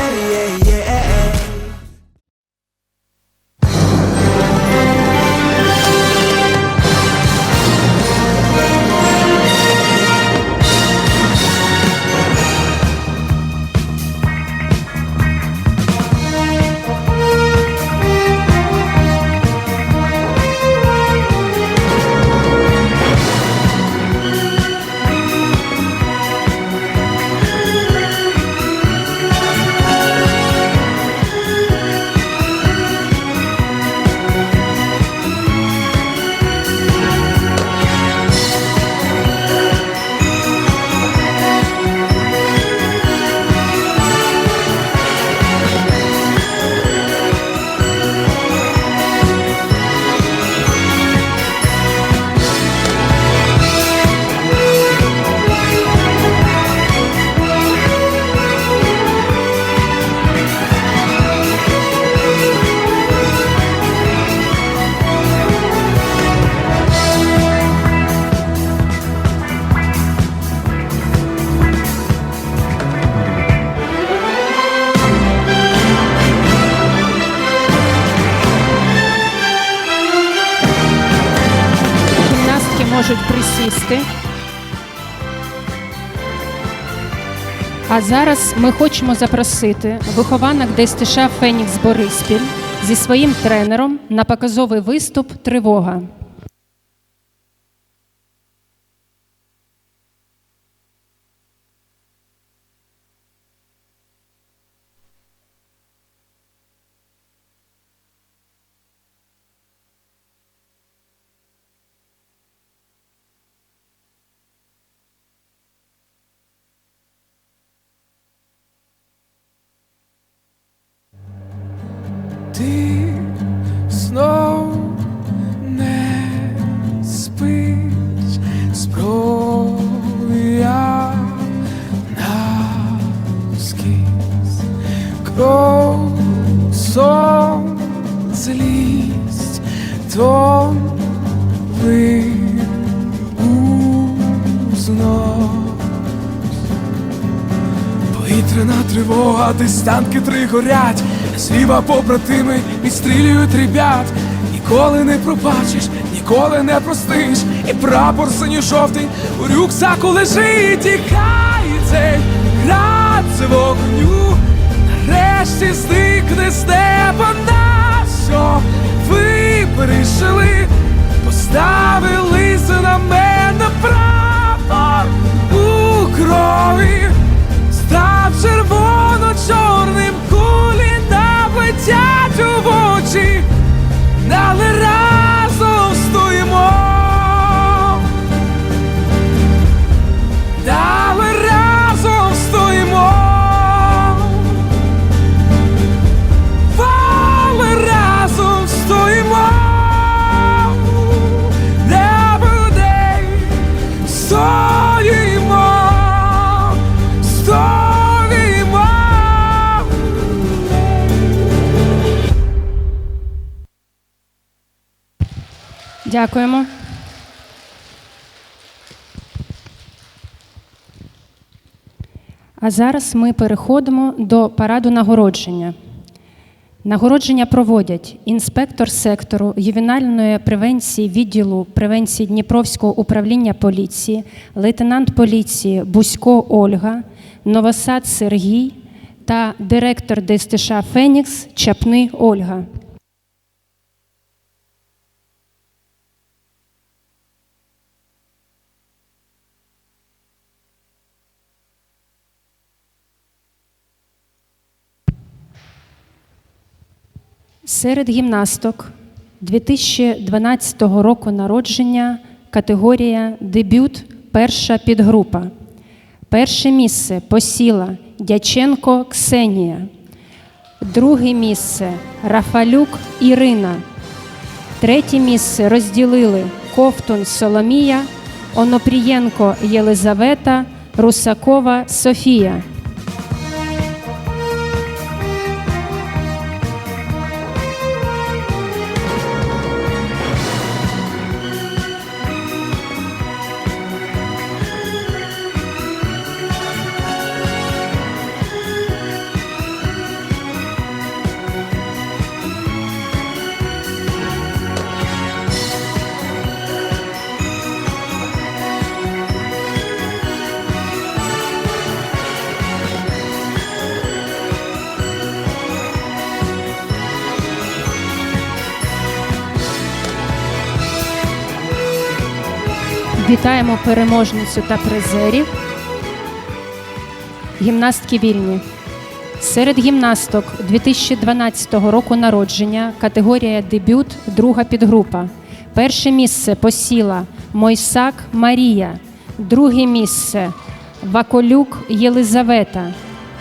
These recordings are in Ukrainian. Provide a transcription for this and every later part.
yeah, yeah. А зараз ми хочемо запросити вихованок ДСТШ Фенікс Бориспіль зі своїм тренером на показовий виступ Тривога. Ти знов не спиш, зброя навскіз, кров, сон, злість, то ви узнов. Повітряна тривога, десь танки три горять, зліва побратими відстрілюють ребят. Ніколи не пробачиш, ніколи не простиш, і прапор синьо-жовтий у рюкзаку лежить, і хай цей град з вогню нарешті зникне з на що ви прийшли, поставили на мене прапор у крові. Став червоно-чорним Дякуємо. А зараз ми переходимо до параду нагородження. Нагородження проводять інспектор сектору ювенальної превенції відділу превенції Дніпровського управління поліції, лейтенант поліції Бусько Ольга, Новосад Сергій та директор ДСТШ Фенікс Чапни Ольга. Серед гімнасток 2012 року народження категорія дебют перша підгрупа. Перше місце посіла Дяченко Ксенія. Друге місце Рафалюк Ірина. Третє місце розділили Ковтун Соломія, Онопрієнко Єлизавета, Русакова Софія. Вітаємо переможницю та призерів. Гімнастки вільні. Серед гімнасток 2012 року народження категорія дебют, друга підгрупа. Перше місце посіла Мойсак Марія, друге місце Ваколюк Єлизавета.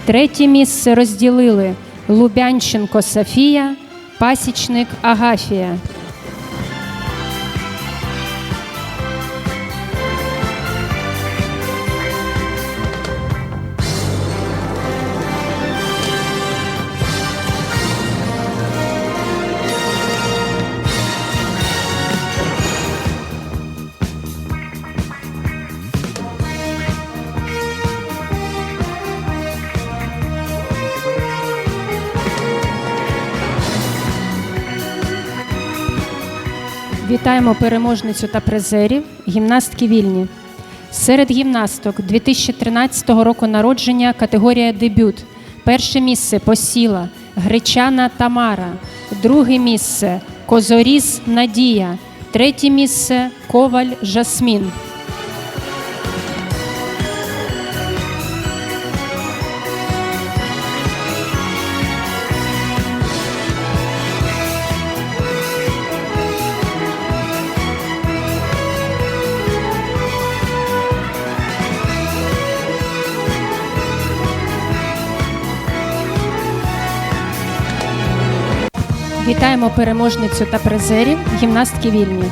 Третє місце розділили Лубянченко Софія, Пасічник Агафія. Вітаємо переможницю та призерів, гімнастки вільні. Серед гімнасток 2013 року народження категорія дебют. Перше місце посіла Гречана Тамара, друге місце Козоріс Надія, третє місце Коваль Жасмін. Вітаємо переможницю та призерів, гімнастки вільні.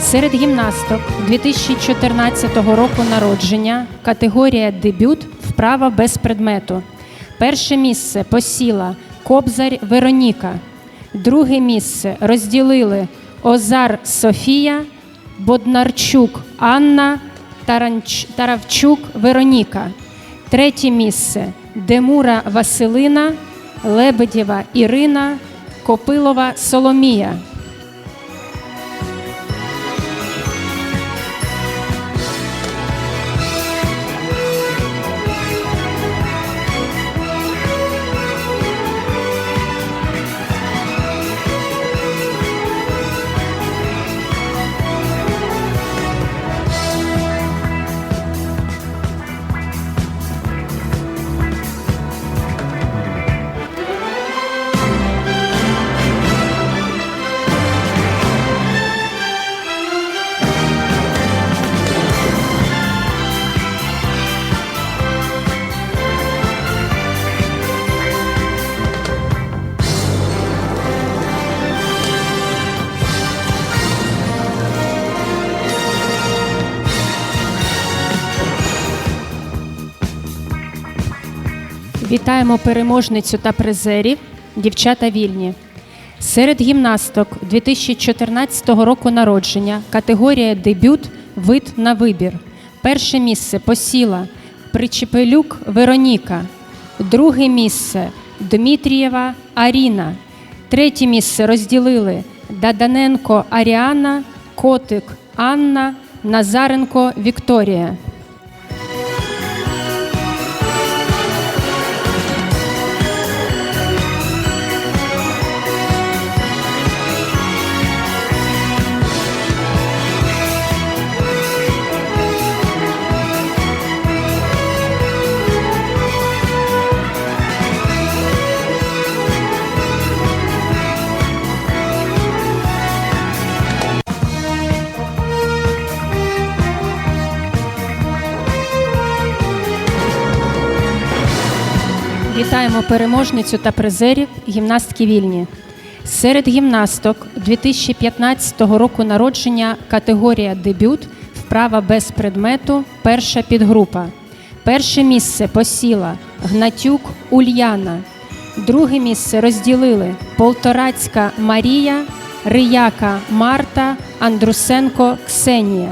Серед гімнасток 2014 року народження категорія дебют вправа без предмету. Перше місце посіла Кобзар Вероніка. Друге місце розділили Озар Софія, Боднарчук Анна, Таранч... Таравчук Вероніка. Третє місце Демура Василина, Лебедєва Ірина, Копилова Соломія. Вітаємо переможницю та призерів, дівчата вільні. Серед гімнасток 2014 року народження категорія дебют вид на вибір. Перше місце посіла Причепелюк Вероніка, друге місце Дмитрієва Аріна. Третє місце розділили Даданенко Аріана, Котик Анна, Назаренко Вікторія. Вітаємо переможницю та призерів гімнастки вільні. Серед гімнасток 2015 року народження категорія дебют вправа без предмету, перша підгрупа. Перше місце посіла Гнатюк Ульяна. Друге місце розділили Полторацька Марія, Рияка Марта, Андрусенко Ксенія.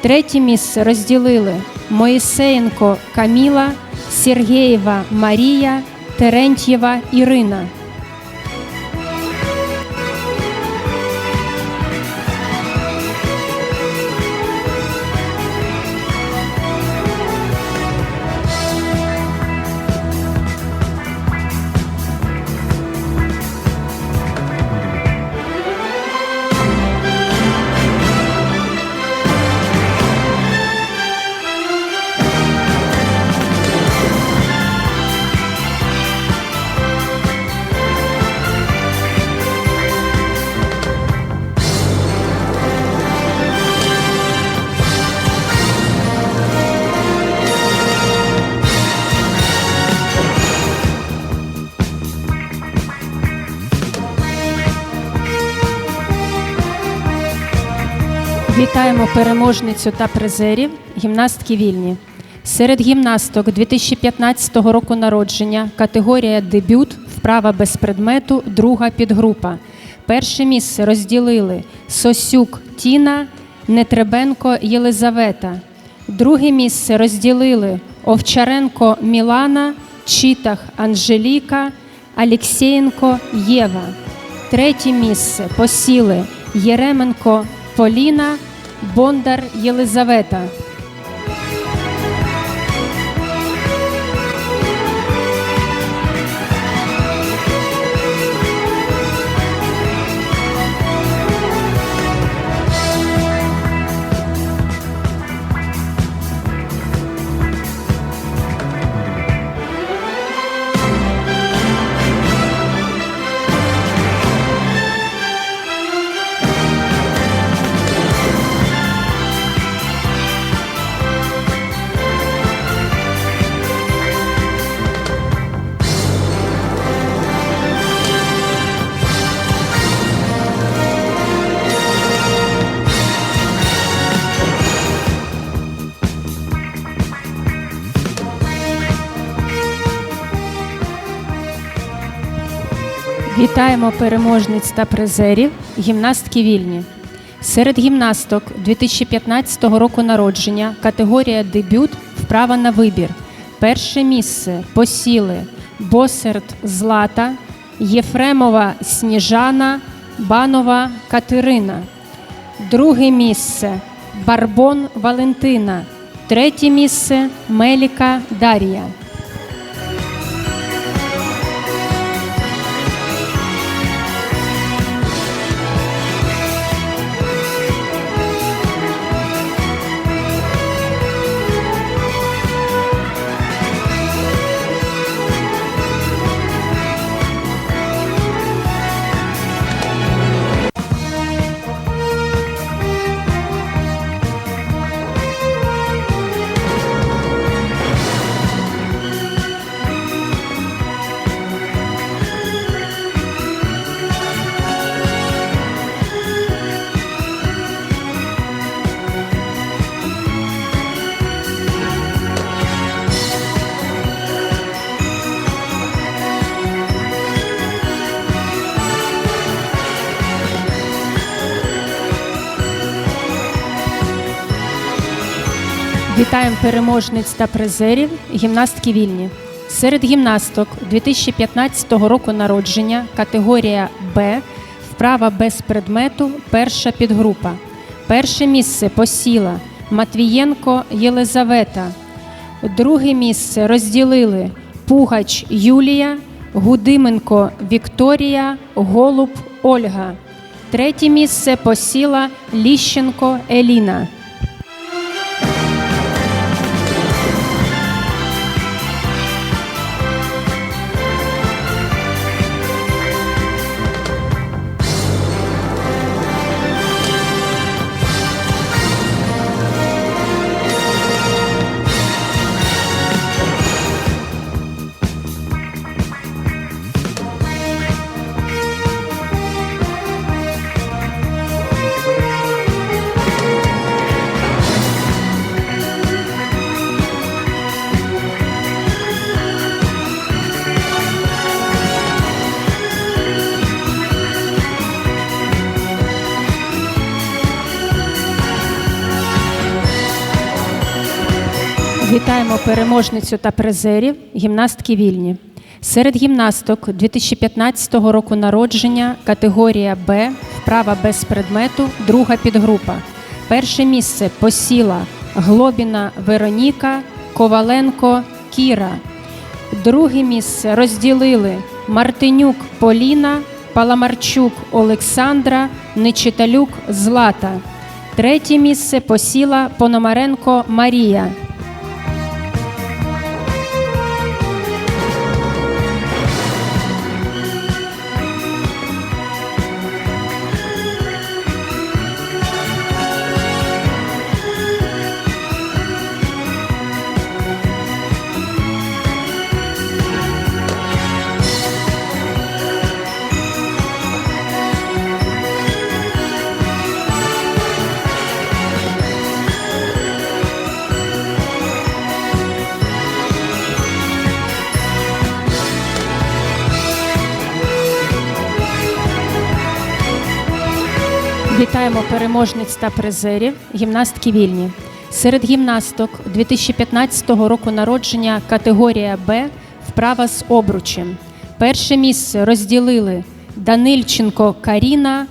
Третє місце розділили Моїсеєнко Каміла, Сергєєва Марія, Терентьєва Ірина. Вітаємо переможницю та призерів гімнастки вільні. Серед гімнасток 2015 року народження категорія дебют, вправа без предмету, друга підгрупа. Перше місце розділили Сосюк Тіна, Нетребенко Єлизавета. Друге місце розділили Овчаренко Мілана, Читах Анжеліка, Алєксєєнко Єва. Третє місце посіли Єременко Поліна, Бондар Єлизавета. Вітаємо переможниць та призерів гімнастки вільні. Серед гімнасток 2015 року народження категорія дебют вправа на вибір. Перше місце посіли Босерт Злата, Єфремова Сніжана, Банова Катерина. Друге місце Барбон Валентина. Третє місце Меліка Дар'я. Вітаємо переможниць та призерів гімнастки вільні. Серед гімнасток 2015 року народження категорія Б, вправа без предмету, перша підгрупа. Перше місце посіла Матвієнко Єлизавета. Друге місце розділили Пугач Юлія, Гудименко Вікторія, Голуб Ольга. Третє місце посіла Ліщенко Еліна. Вітаємо переможницю та призерів гімнастки вільні. Серед гімнасток 2015 року народження категорія Б, вправа без предмету, друга підгрупа. Перше місце посіла Глобіна Вероніка, Коваленко Кіра. Друге місце розділили Мартинюк Поліна, Паламарчук Олександра, Нечиталюк Злата. Третє місце посіла Пономаренко Марія. Вітаємо переможниць та призерів, гімнастки вільні. Серед гімнасток 2015 року народження категорія Б вправа з обручем. Перше місце розділили Данильченко Каріна,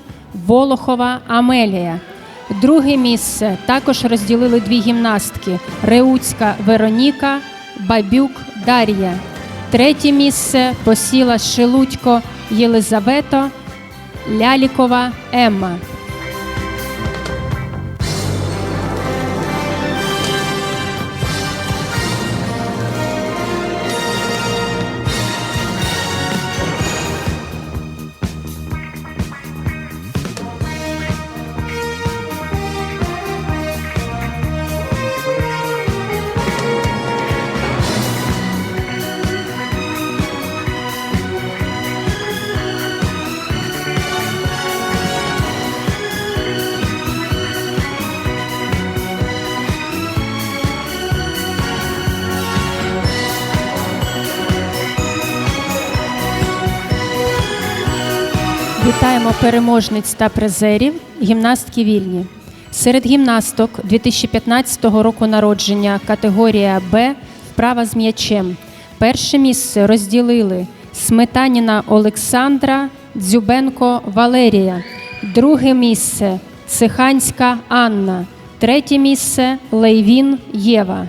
Волохова Амелія. Друге місце також розділили дві гімнастки Реуцька Вероніка, Бабюк Дар'я. Третє місце посіла Шелудько Єлизавето, Лялікова Емма. Вітаємо переможниць та призерів, гімнастки вільні. Серед гімнасток 2015 року народження категорія Б вправа з м'ячем. Перше місце розділили Сметаніна Олександра, Дзюбенко Валерія. Друге місце Циханська Анна. Третє місце Лейвін Єва.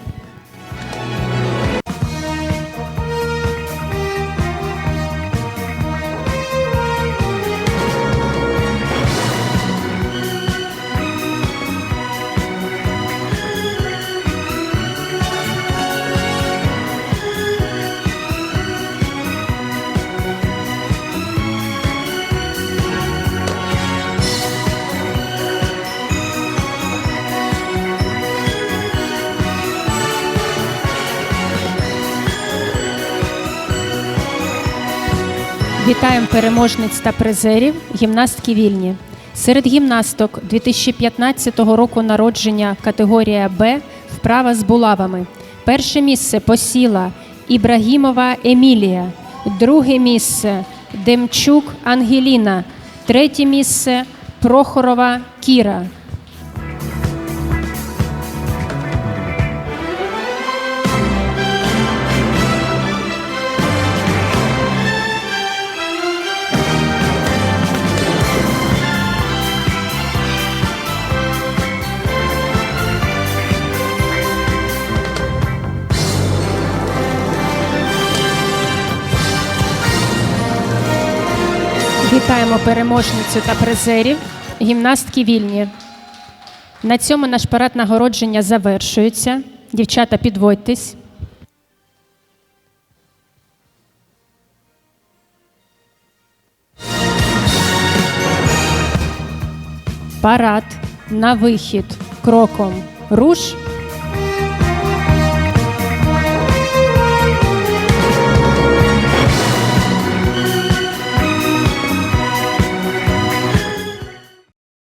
Переможниць та призерів, гімнастки вільні. Серед гімнасток 2015 року народження категорія Б вправа з булавами. Перше місце посіла Ібрагімова Емілія, друге місце Демчук Ангеліна, третє місце Прохорова Кіра. Вітаємо переможницю та призерів, гімнастки вільні. На цьому наш парад нагородження завершується. Дівчата, підводьтесь. Парад на вихід кроком руш